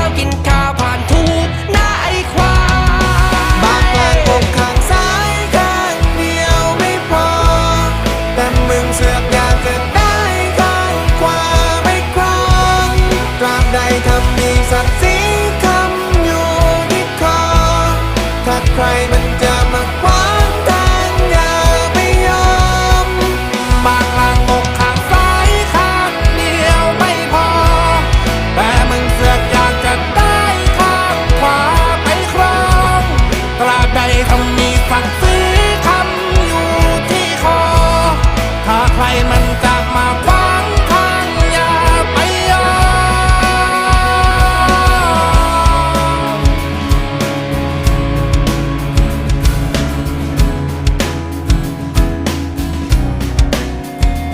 าาวครั้งข้างซ้ายข้างเดียวไม่พอ แต่มึงเสือกอยากจะได้ข้างขวาไม่ครองตราบใดทำมีศักดิ์คำอยู่ที่คอถ้าใครมันจะ fuck free